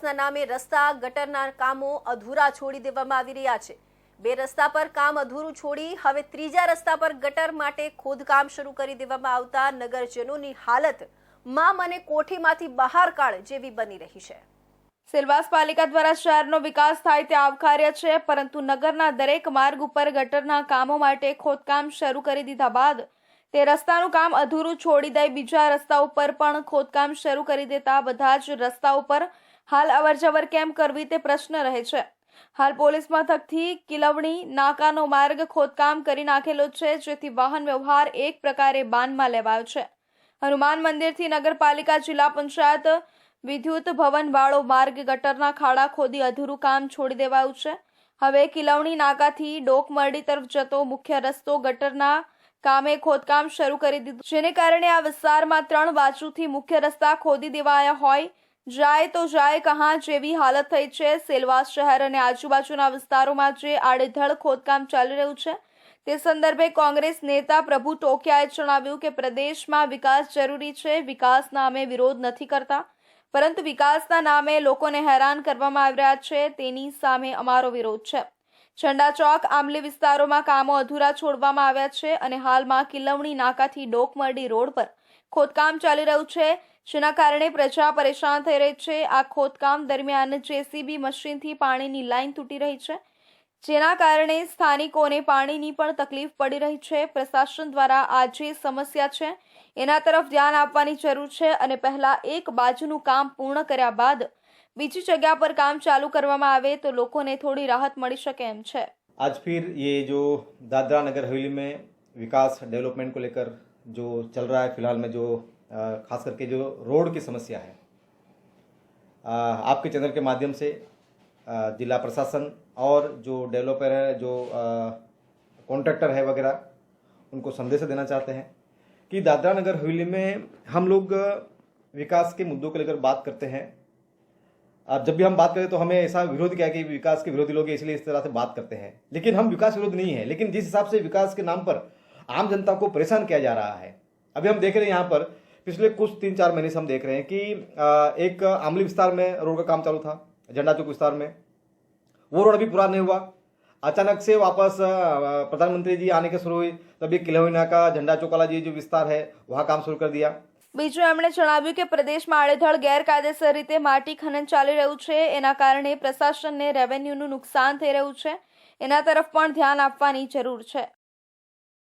વિકાસના નામે રસ્તા, ગટરના કામો અધૂરા છોડી દેવામાં આવી રહ્યા છે. બે રસ્તા પર કામ અધૂરું છોડી હવે ત્રીજા રસ્તા પર ગટર માટે ખોદકામ શરૂ કરી દેવામાં આવતા નગરજનોની હાલત મામ અને કોઠીમાંથી બહાર કાઢ જેવી બની રહી છે. સેલવાસ પાલિકા દ્વારા શહેરનો વિકાસ થાય તે આવકાર્ય છે, પરંતુ નગરના દરેક માર્ગ ઉપર ગટરના કામો માટે ખોદકામ શરૂ કરી દીધા બાદ તે રસ્તાનું કામ અધૂરું છોડી દઈ બીજા રસ્તા ઉપર પણ ખોદકામ શરૂ કરી દેતા બધા જ રસ્તા ઉપર હાલ અવરજવર કેમ કરવી તે પ્રશ્ન રહે છે. હાલ પોલીસ મથકથી કિલવણી, નાકાનો માર્ગ, ખોદકામ કરી નાખેલો છે, જેથી વાહન વ્યવહાર એક પ્રકારે બાનમાં લેવાયો છે. હનુમાન મંદિરથી નગરપાલિકા, જિલ્લા પંચાયત, વિદ્યુત ભવન વાળો માર્ગ, ગટરના ખાડા ખોદી અધૂરું કામ છોડી દેવાયું છે. હવે કિલવણી, નાકાથી ડોકમરડી તરફ જતો મુખ્ય રસ્તો ગટરના કામે ખોદકામ શરૂ કરી દીધું. જેને કારણે આ વિસ્તારમાં ત્રણ બાજુથી મુખ્ય રસ્તા ખોદી દેવાયા હોય જાય તો જાય કહા જેવી હાલત થઈ છે. સેલવાસ શહેર અને આજુબાજુના વિસ્તારોમાં જે આડેધડ ખોદકામ ચાલી રહ્યું છે, તે સંદર્ભે કોંગ્રેસ નેતા પ્રભુ ટોકિયાએ જણાવ્યું કે પ્રદેશમાં વિકાસ જરૂરી છે. વિકાસના અમે વિરોધ નથી કરતા, પરંતુ વિકાસના નામે લોકોને હેરાન કરવામાં આવી રહ્યા છે. તેની સામે અમારો વિરોધ છે. ઝંડા ચોક, આંબલી વિસ્તારોમાં કામો અધૂરા છોડવામાં આવ્યા છે અને હાલમાં કિલવણી નાકાથી ડોકમરડી રોડ પર ખોદકામ ચાલી રહ્યું છે. જેના કારણે પ્રજા પરેશાન થઈ રહી છે આ ખોદકામ દરમિયાન જેસીબી મશીનથી પાણીની લાઈન તૂટી રહી છે જેના કારણે સ્થાનિકોને પાણીની પણ તકલીફ પડી રહી છે પ્રશાસન દ્વારા આ જે સમસ્યા છે એના તરફ ધ્યાન આપવાની જરૂર છે અને પહેલા એક બાજુનું કામ પૂર્ણ કર્યા બાદ બીજી જગ્યા પર કામ ચાલુ કરવામાં આવે તો લોકોને થોડી રાહત મળી શકે એમ છે आज फिर ये जो दादरा नगर हवेली में विकास डेवलपमेंट को लेकर जो चल रहा है फिलहाल में जो अ, खास करके जो रोड की समस्या है। आपके चैनल के माध्यम से जिला प्रशासन और जो डेवलपर है, जो कॉन्ट्रैक्टर है वगैरह, उनको संदेश देना चाहते हैं कि दादरा नगर हवेली में हम लोग विकास के मुद्दों को लेकर बात करते हैं। अब जब भी हम बात करें तो हमें ऐसा विरोध किया कि विकास के विरोधी लोग इसलिए इस तरह से बात करते हैं। लेकिन हम विकास विरोध नहीं है, लेकिन जिस हिसाब से विकास के नाम पर आम जनता को परेशान किया जा रहा है, अभी हम देख रहे हैं यहाँ पर पिछले कुछ तीन चार महीने से हम देख रहे हैं कि अ, एक आमली विस्तार में रोड का काम चालू था झंडा चौक विस्तार में वो रोड अभी पूरा नहीं हुआ अचानक से वापस अ, प्रधानमंत्री जी आने के शुरू हुई तभी किलोहिना का झंडा चौक वाला जी जो विस्तार है वहाँ काम शुरू कर दिया બીજું એમણે જણાવ્યું કે પ્રદેશમાં આડેધડ ગેરકાયદેસર રીતે માટી ખનન ચાલી રહ્યું છે એના કારણે પ્રશાસનને રેવન્યુનું નુકસાન થઈ રહ્યું છે એના તરફ પણ ધ્યાન આપવાની જરૂર છે